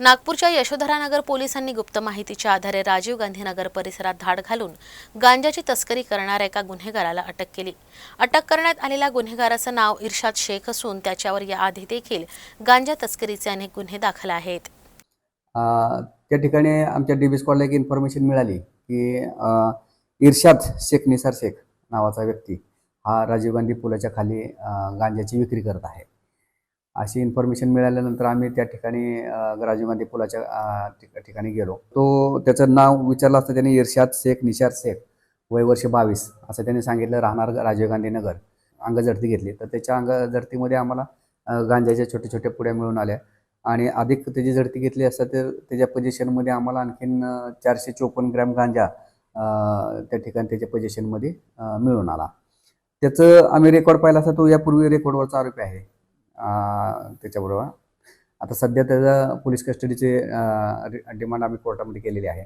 नागपूरच्या यशोधरानगर पोलिसांनी गुप्त माहितीच्या आधारे राजीव गांधी नगर परिसरात धाड घालून गांजाची तस्करी करणाऱ्या एका गुन्हेगाराला अटक केली. अटक करण्यात आलेल्या गुन्हेगाराचं नाव इर्शाद शेख असून त्याच्यावर याआधी देखील गांजा तस्करीचे अनेक गुन्हे दाखल आहेत. त्या ठिकाणी आमच्या डी बी स्क्वॉडला एक इन्फॉर्मेशन मिळाली की इर्शाद शेख निसार शेख नावाचा व्यक्ती हा राजीव गांधी पुलाच्या खाली गांजाची विक्री करत आहे. अशी इन्फॉर्मेशन मिळाल्यानंतर आम्ही त्या ठिकाणी राजीव गांधी पुलाच्या ठिकाणी गेलो. तो त्याचं नाव विचारलं असतं त्याने इर्शाद शेख निशाद शेख वय वर्ष बावीस असं त्याने सांगितलं राहणार राजीव गांधी नगर. अंगझडती घेतली. तर त्याच्या अंगझडतीमध्ये आम्हाला गांजाच्या छोट्या छोट्या पुड्या मिळून आल्या. आणि अधिक त्याची झडती घेतली असता तर त्याच्या पोझिशनमध्ये आम्हाला आणखीन चारशे चोपन्न ग्रॅम गांजा त्या ठिकाणी त्याच्या पोझिशनमध्ये मिळून आला. त्याचं आम्ही रेकॉर्ड पाहिला असता तो यापूर्वी रेकॉर्डवरचा आरोपी आहे. त्याच्याबरोबर. आता सध्या त्याचा पोलीस कस्टडीचे डिमांड आम्ही कोर्टामध्ये केलेली आहे.